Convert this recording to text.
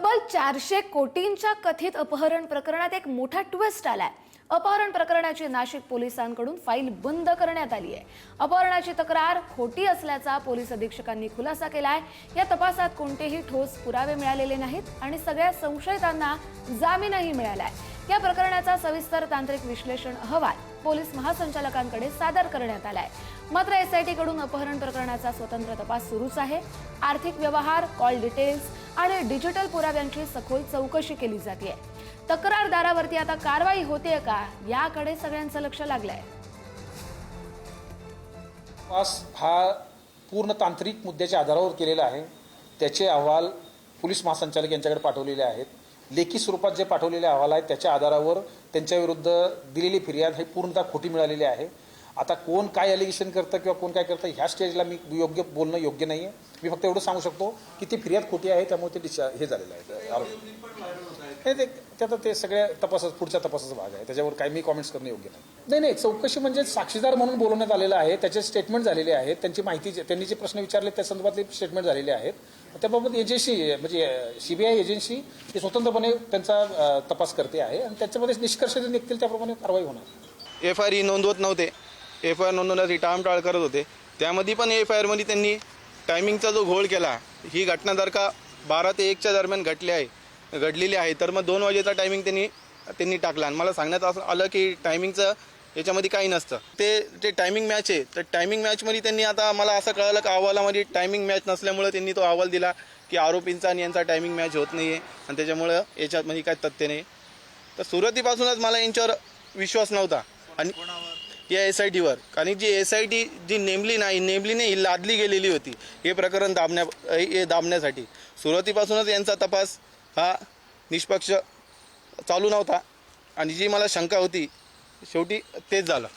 तब्बल चारशे कोटींच्या कथित अपहरण प्रकरणात एक मोठा ट्विस्ट आलाय. अपहरण प्रकरणाची नाशिक पोलिसांकडून फाईल बंद करण्यात आली आहे. अपहरणाची तक्रार खोटी असल्याचा पोलीस अधीक्षकांनी खुलासा केला आहे या तपासात कोणतेही ठोस पुरावे मिळालेले नाहीत आणि सगळ्या संशयितांना जामीनही मिळालाय. या प्रकरणाचा सविस्तर तांत्रिक विश्लेषण अहवाल पोलीस महासंचालकांकडे सादर करण्यात आलाय. मात्र एसआयटी कडून अपहरण प्रकरणाचा स्वतंत्र तपास सुरूच आहे. आर्थिक व्यवहार कॉल डिटेल्स आणि डिजिटल पुराव्यांची सखोल चौकशी केली जाते तक्रारदारावरती आता कारवाई होते का? याकडे सगळ्यांचं लक्ष लागलंय. तपास हा पूर्ण तांत्रिक मुद्द्याच्या आधारावर केलेला आहे. त्याचे अहवाल पोलीस महासंचालक यांच्याकडे पाठवलेले आहेत. लेखी स्वरूपात जे पाठवलेले अहवाल आहेत त्याच्या आधारावर त्यांच्याविरुद्ध दिलेली फिर्याद हे पूर्णतः खोटी मिळालेली आहे. आता कोण काय अलिगेशन करतं किंवा कोण काय करतं ह्या स्टेजला मी योग्य बोलणं योग्य नाही आहे मी फक्त एवढं सांगू शकतो की ती फिर्याद खोटी आहे त्यामुळे ते डिस्चा हे झालेलं आहे. आरोप. हे ते ते आता ते सगळ्या तपासात पुढच्या तपासाचा भाग आहे. त्याच्यावर काही मी कॉमेंट्स करणं योग्य नाही. नाही नाही चौकशी म्हणजे साक्षीदार म्हणून बोलवण्यात आलेलं आहे. त्याचे स्टेटमेंट झालेले आहेत. त्यांची माहिती जे- त्यांनी जे प्रश्न विचारले त्या संदर्भातले स्टेटमेंट झालेले आहेत. त्याबाबत एजन्सी म्हणजे सीबीआय एजन्सी ही स्वतंत्रपणे त्यांचा तपास करते आहे. आणि त्याच्यामध्ये निष्कर्ष जे निघतील त्याप्रमाणे कारवाई होणार. एफ आय आर ही नोंदवत नव्हते. एफ आय आर नोंदवण्यासाठी टाळमटाळ करत होते. त्यामध्ये पण एफ आय आरमध्ये त्यांनी टायमिंगचा जो घोळ केला ही घटना जर का बारा ते एकच्या दरम्यान घटली आहे घडलेली आहे तर मग दोन वाजेचा टायमिंग त्यांनी त्यांनी टाकला. आणि मला सांगण्यात असं आलं की टायमिंगचं याच्यामध्ये काही नसतं. ते ते टायमिंग मॅच आहे. तर टायमिंग मॅचमध्ये त्यांनी आता मला असं कळलं की अहवालामध्ये टायमिंग मॅच नसल्यामुळं त्यांनी तो अहवाल दिला की आरोपींचा आणि यांचा टायमिंग मॅच होत नाही आहे आणि त्याच्यामुळं याच्यामध्ये काही तथ्य नाही. तर सुरुवातीपासूनच मला यांच्यावर विश्वास नव्हता. आणि या एस आय टीवर कारण जी एस आय टी जी नेमली नाही नेमलीने ही लादली गेलेली होती. हे प्रकरण दाबण्या हे दाबण्यासाठी. सुरुवातीपासूनच यांचा तपास हा निष्पक्ष चालू नव्हता. आणि जी मला शंका होती शेवटी तेच झालं.